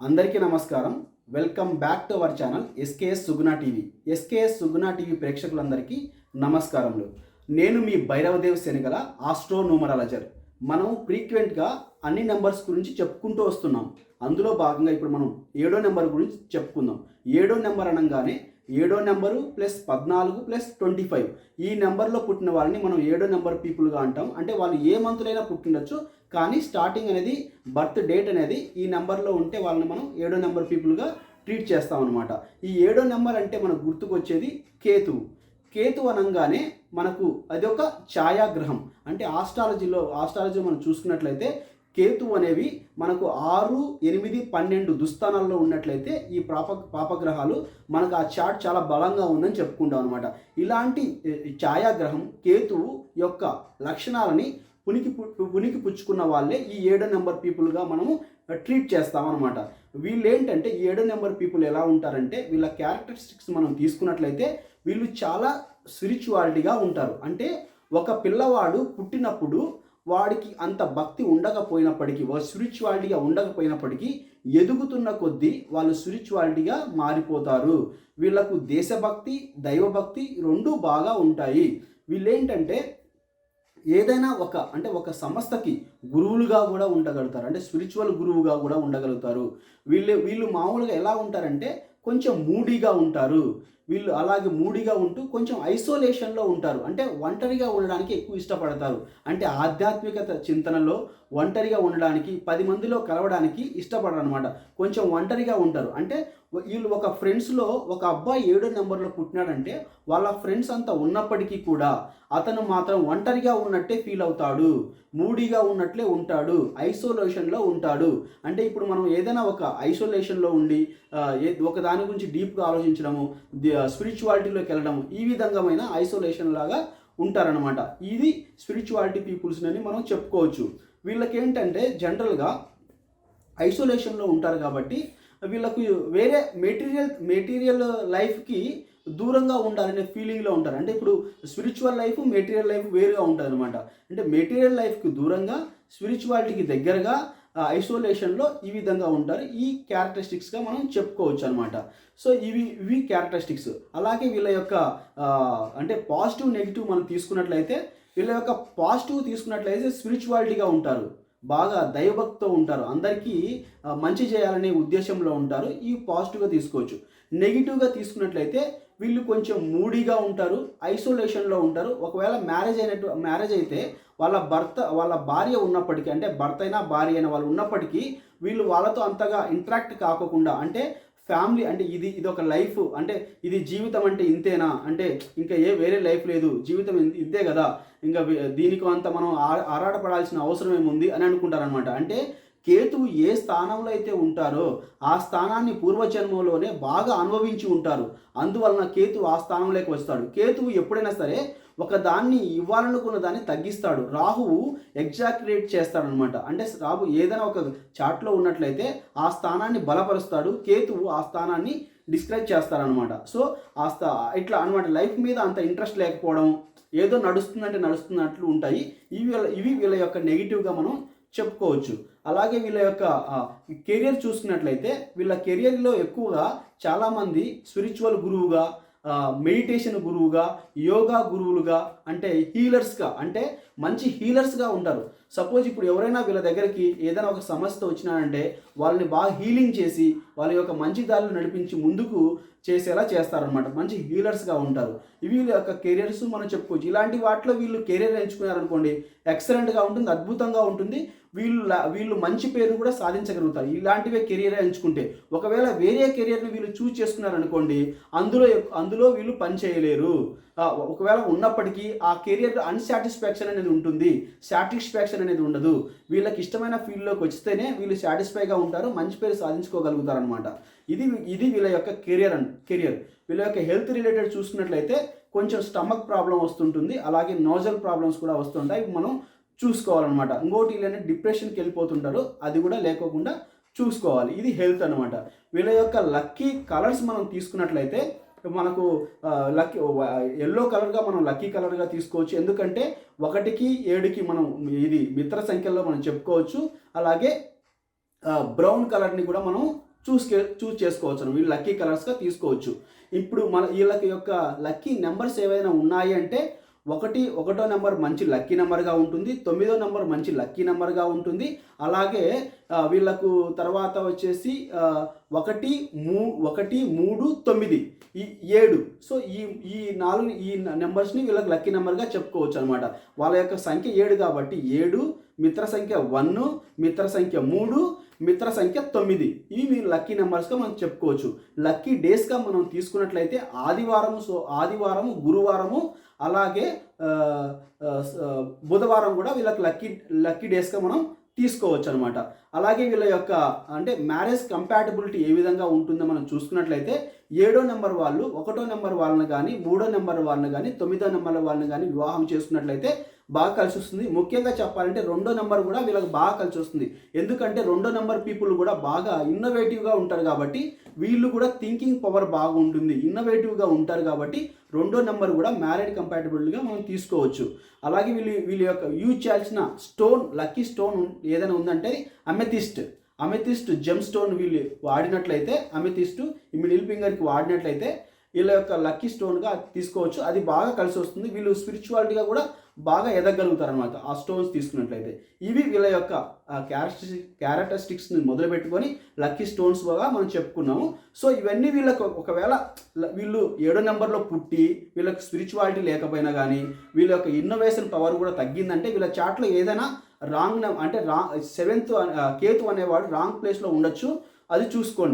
అందరికీ నమస్కారం. Welcome back to our channel SKS Suguna TV SKS Suguna TV ప్రేక్షకులందరికీ నమస్కారములు. నేను మీ భైరవదేవ్ శనిగల ఆస్ట్రో న్యూమరాలజర్ మనం ఫ్రీక్వెంట్గా అన్ని నెంబర్స్ గురించి చెప్పుకుంటూ వస్తున్నాం. అందులో భాగంగా ఇప్పుడు మనం ఏడో నెంబర్ గురించి చెప్పుకుందాం. ఏడో నెంబర్ అనగానే ఏడో నెంబరు ప్లస్ పద్నాలుగు ప్లస్ ట్వంటీ ఫైవ్. ఈ నెంబర్లో పుట్టిన వాళ్ళని మనం ఏడో నెంబర్ పీపుల్గా అంటాం. అంటే వాళ్ళు ఏ మంత్లైనా పుట్టిండొచ్చు కానీ స్టార్టింగ్ అనేది బర్త్ డేట్ అనేది ఈ నెంబర్లో ఉంటే వాళ్ళని మనం ఏడో నెంబర్ పీపుల్గా ట్రీట్ చేస్తాం అనమాట ఈ ఏడో నెంబర్ అంటే మనకు గుర్తుకొచ్చేది కేతువు. కేతు అనగానే మనకు అది ఒక ఛాయాగ్రహం. అంటే ఆస్ట్రాలజీలో ఆస్ట్రాలజీ మనం చూసుకున్నట్లయితే కేతు అనేవి మనకు ఆరు ఎనిమిది పన్నెండు దుస్థానాల్లో ఉన్నట్లయితే ఈ పాప పాపగ్రహాలు మనకు ఆ చాట్ చాలా బలంగా ఉందని చెప్పుకుంటాం అనమాట ఇలాంటి ఛాయాగ్రహం కేతువు యొక్క లక్షణాలని పునికి పునికి పుచ్చుకున్న వాళ్ళే ఈ ఏడో నెంబర్ పీపుల్గా మనము ట్రీట్ చేస్తామన్నమాట వీళ్ళు ఏంటంటే ఈ ఏడో నెంబర్ పీపుల్ ఎలా ఉంటారంటే వీళ్ళ క్యారెక్టరిస్టిక్స్ మనం తీసుకున్నట్లయితే వీళ్ళు చాలా స్పిరిచువాలిటీగా ఉంటారు. అంటే ఒక పిల్లవాడు పుట్టినప్పుడు వాడికి అంత భక్తి ఉండకపోయినప్పటికీ స్పిరిచువాలిటీగా ఉండకపోయినప్పటికీ ఎదుగుతున్న కొద్దీ వాళ్ళు స్పిరిచువాలిటీగా మారిపోతారు. వీళ్ళకు దేశభక్తి దైవభక్తి రెండూ బాగా ఉంటాయి. వీళ్ళేంటంటే ఏదైనా ఒక అంటే ఒక సంస్థకి గురువులుగా కూడా ఉండగలుగుతారు. అంటే స్పిరిచువల్ గురువుగా కూడా ఉండగలుగుతారు. వీళ్ళు వీళ్ళు మామూలుగా ఎలా ఉంటారంటే కొంచెం మూడీగా ఉంటారు. వీళ్ళు అలాగే మూడీగా ఉంటూ కొంచెం ఐసోలేషన్లో ఉంటారు. అంటే ఒంటరిగా ఉండడానికి ఎక్కువ ఇష్టపడతారు. అంటే ఆధ్యాత్మికత చింతనలో ఒంటరిగా ఉండడానికి పది మందిలో కలవడానికి ఇష్టపడరు అనమాట కొంచెం ఒంటరిగా ఉంటారు. అంటే వీళ్ళు ఒక ఫ్రెండ్స్లో ఒక అబ్బాయి ఏడో నెంబర్లో పుట్టినాడంటే వాళ్ళ ఫ్రెండ్స్ అంతా ఉన్నప్పటికీ కూడా అతను మాత్రం ఒంటరిగా ఉన్నట్టే ఫీల్ అవుతాడు. మూడీగా ఉన్నట్లే ఉంటాడు. ఐసోలేషన్లో ఉంటాడు. అంటే ఇప్పుడు మనం ఏదైనా ఒక ఐసోలేషన్లో ఉండి ఏ- ఒక దాని గురించి డీప్గా ఆలోచించడము స్పిరిచువాలిటీలోకి వెళ్ళడము ఈ విధంగామైన ఐసోలేషన్ లాగా ఉంటారనమాట ఇది స్పిరిచువాలిటీ పీపుల్స్ అని మనం చెప్పుకోవచ్చు. వీళ్ళకేంటంటే జనరల్గా ఐసోలేషన్లో ఉంటారు కాబట్టి వీళ్ళకు వేరే మెటీరియల్ మెటీరియల్ లైఫ్కి దూరంగా ఉండాలనే ఫీలింగ్లో ఉంటారు. అంటే ఇప్పుడు స్పిరిచువల్ లైఫ్ మెటీరియల్ లైఫ్ వేరుగా ఉంటుంది అనమాట అంటే మెటీరియల్ లైఫ్కి దూరంగా స్పిరిచువాలిటీకి దగ్గరగా ఐసోలేషన్లో ఈ విధంగా ఉంటారు. ఈ క్యారెక్టరిస్టిక్స్గా మనం చెప్పుకోవచ్చు అనమాట సో ఇవి ఇవి క్యారెక్టరిస్టిక్స్ అలాగే వీళ్ళ యొక్క అంటే పాజిటివ్ నెగిటివ్ మనం తీసుకున్నట్లయితే వీళ్ళ యొక్క పాజిటివ్ తీసుకున్నట్లయితే స్పిరిచువాలిటీగా ఉంటారు. బాగా దైవభక్తితో ఉంటారు. అందరికీ మంచి చేయాలనే ఉద్దేశంలో ఉంటారు. ఈ పాజిటివ్గా తీసుకోవచ్చు. నెగిటివ్గా తీసుకున్నట్లయితే వీళ్ళు కొంచెం మూడీగా ఉంటారు ఐసోలేషన్లో ఉంటారు. ఒకవేళ మ్యారేజ్ అయినట్టు మ్యారేజ్ అయితే వాళ్ళ భర్త వాళ్ళ భార్య ఉన్నప్పటికీ అంటే భర్త అయినా భార్య అయినా వాళ్ళు ఉన్నప్పటికీ వీళ్ళు వాళ్ళతో అంతగా ఇంటరాక్ట్ కాకోకుండా అంటే ఫ్యామిలీ అంటే ఇది ఇది ఒక లైఫ్. అంటే ఇది జీవితం అంటే ఇంతేనా? అంటే ఇంకా ఏ వేరే లైఫ్ లేదు. జీవితం ఇంతే కదా. ఇంకా దీనికి అంత మనం ఆ- ఆరాటపడాల్సిన అవసరం ఏముంది అని అనుకుంటారనమాట అంటే కేతువు ఏ స్థానంలో అయితే ఉంటారో ఆ స్థానాన్ని పూర్వజన్మలోనే బాగా అనుభవించి ఉంటారు. అందువలన కేతువు ఆ స్థానంలోకి వస్తాడు. కేతువు ఎప్పుడైనా సరే ఒక దాన్ని ఇవ్వాలనుకున్న దాన్ని తగ్గిస్తాడు. రాహువు ఎగ్జాక్యులేట్ చేస్తాడనమాట అంటే రాహు ఏదైనా ఒక చాట్లో ఉన్నట్లయితే ఆ స్థానాన్ని బలపరుస్తాడు. కేతువు ఆ స్థానాన్ని డిస్క్రైబ్ చేస్తారనమాట సో ఆ స్థా ఇట్లా అనమాట లైఫ్ మీద అంత ఇంట్రెస్ట్ లేకపోవడం ఏదో నడుస్తుందంటే నడుస్తున్నట్లు ఉంటాయి. ఇవి వీళ్ళ- ఇవి వీళ్ళ యొక్క నెగిటివ్గా మనం చెప్పుకోవచ్చు. అలాగే వీళ్ళ యొక్క కెరియర్ చూసుకున్నట్లయితే వీళ్ళ కెరియర్లో ఎక్కువగా చాలామంది స్పిరిచువల్ గురువుగా మెడిటేషన్ గురువుగా యోగా గురువులుగా అంటే హీలర్స్గా అంటే మంచి హీలర్స్గా ఉంటారు. సపోజ్ ఇప్పుడు ఎవరైనా వీళ్ళ దగ్గరికి ఏదైనా ఒక సమస్య వచ్చినారంటే వాళ్ళని బాగా హీలింగ్ చేసి వాళ్ళ యొక్క మంచి దారిలో నడిపించి ముందుకు చేసేలా చేస్తారనమాట మంచి హీలర్స్గా ఉంటారు. ఇవి వీళ్ళ యొక్క కెరియర్స్ మనం చెప్పుకోవచ్చు. ఇలాంటి వాటిలో వీళ్ళు కెరియర్ ఎంచుకున్నారనుకోండి ఎక్సలెంట్గా ఉంటుంది అద్భుతంగా ఉంటుంది. వీళ్ళు వీళ్ళు మంచి పేరు కూడా సాధించగలుగుతారు. ఇలాంటివే కెరియర్ ఎంచుకుంటే. ఒకవేళ వేరే కెరియర్ని వీళ్ళు చూస్ చేసుకున్నారనుకోండి అందులో అందులో వీళ్ళు పని చేయలేరు. ఒకవేళ ఉన్నప్పటికీ ఆ కెరియర్ అన్సాటిస్ఫాక్షన్ అనేది ఉంటుంది. సాటిస్ఫాక్షన్ అనేది ఉండదు. వీళ్ళకి ఇష్టమైన ఫీల్డ్లోకి వస్తేనే వీళ్ళు సాటిస్ఫైగా ఉంటారు మంచి పేరు సాధించుకోగలుగుతారు అనమాట ఇది ఇది వీళ్ళ యొక్క కెరియర్ అండ్ కెరియర్ వీళ్ళ యొక్క హెల్త్ రిలేటెడ్ చూసుకున్నట్లయితే కొంచెం స్టమక్ ప్రాబ్లం వస్తుంటుంది. అలాగే నోజల్ ప్రాబ్లమ్స్ కూడా వస్తుంటాయి. మనం చూసుకోవాలన్నమాట. ఇంకోటి వీళ్ళని డిప్రెషన్కి వెళ్ళిపోతుంటారు. అది కూడా లేకోకుండా చూసుకోవాలి. ఇది హెల్త్ అనమాట వీళ్ళ యొక్క లక్కీ కలర్స్ మనం తీసుకున్నట్లయితే మనకు లక్కీ ఎల్లో కలర్గా మనం లక్కీ కలర్గా తీసుకోవచ్చు. ఎందుకంటే ఒకటికి ఏడుకి మనం ఇది మిత్ర సంఖ్యలో మనం చెప్పుకోవచ్చు. అలాగే బ్రౌన్ కలర్ని కూడా మనం చూసుకే చూస్ చేసుకోవచ్చు. వీళ్ళు లక్కీ కలర్స్గా తీసుకోవచ్చు. ఇప్పుడు మన వీళ్ళకి యొక్క లక్కీ నెంబర్స్ ఏవైనా ఉన్నాయి అంటే ఒకటి ఒకటో నెంబర్ మంచి లక్కీ నెంబర్గా ఉంటుంది తొమ్మిదో నెంబర్ మంచి లక్కీ నెంబర్గా ఉంటుంది. అలాగే వీళ్ళకు తర్వాత వచ్చేసి ఒకటి మూ ఒకటి మూడు తొమ్మిది ఈ ఏడు. సో ఈ ఈ నాలుగు ఈ నెంబర్స్ని వీళ్ళకి లక్కీ నెంబర్గా చెప్పుకోవచ్చు అనమాట వాళ్ళ యొక్క సంఖ్య ఏడు కాబట్టి ఏడు మిత్ర సంఖ్య వన్ మిత్ర సంఖ్య మూడు మిత్ర సంఖ్య తొమ్మిది. ఇవి మీరు లక్కీ నెంబర్స్గా మనం చెప్పుకోవచ్చు. లక్కీ డేస్గా మనం తీసుకున్నట్లయితే ఆదివారము సో ఆదివారము గురువారము అలాగే బుధవారం కూడా వీళ్ళకి లక్కీ లక్కీ డేస్గా మనం తీసుకోవచ్చు అనమాట అలాగే వీళ్ళ యొక్క అంటే మ్యారేజ్ కంపాటబిలిటీ ఏ విధంగా ఉంటుందో మనం చూసుకున్నట్లయితే ఏడో నెంబర్ వాళ్ళు ఒకటో నెంబర్ వాళ్ళని కానీ మూడో నెంబర్ వాళ్ళని కానీ తొమ్మిదో నెంబర్ వాళ్ళని కానీ వివాహం చేసుకున్నట్లయితే బాగా కలిసి వస్తుంది. ముఖ్యంగా చెప్పాలంటే రెండో నెంబర్ కూడా వీళ్ళకి బాగా కలిసి వస్తుంది. ఎందుకంటే రెండో నెంబర్ పీపుల్ కూడా బాగా ఇన్నోవేటివ్గా ఉంటారు కాబట్టి వీళ్ళు కూడా థింకింగ్ పవర్ బాగుంటుంది. ఇన్నోవేటివ్గా ఉంటారు కాబట్టి రెండో నెంబర్ కూడా మ్యారేడ్ కంపాటబుల్గా మనం తీసుకోవచ్చు. అలాగే వీళ్ళు వీళ్ళ యొక్క యూజ్ చేయాల్సిన స్టోన్ లక్కీ స్టోన్ ఏదైనా ఉందంటే అమెథిస్ట్ అమెథిస్ట్ జెమ్ స్టోన్ వీళ్ళు వాడినట్లయితే అమెథిస్ట్ ఈ మిడిల్ ఫింగర్కి వాడినట్లయితే వీళ్ళ యొక్క లక్కీ స్టోన్గా తీసుకోవచ్చు. అది బాగా కలిసి వస్తుంది. వీళ్ళు స్పిరిచువాలిటీగా కూడా బాగా ఎదగలుగుతారు అనమాట ఆ స్టోన్స్ తీసుకున్నట్లయితే. ఇవి వీళ్ళ యొక్క క్యారెక్టరిస్టిక్ క్యారెక్టరిస్టిక్స్ని మొదలు పెట్టుకొని లక్కీ బాగా మనం చెప్పుకున్నాము. సో ఇవన్నీ వీళ్ళకు ఒకవేళ వీళ్ళు ఏడో నెంబర్లో పుట్టి వీళ్ళకి స్పిరిచువాలిటీ లేకపోయినా కానీ వీళ్ళ యొక్క ఇన్నోవేషన్ పవర్ కూడా తగ్గిందంటే వీళ్ళ చాట్లో ఏదైనా రాంగ్ అంటే రా సెవెంత్ కేతు అనేవాడు రాంగ్ ప్లేస్లో ఉండొచ్చు. అది చూసుకోండి.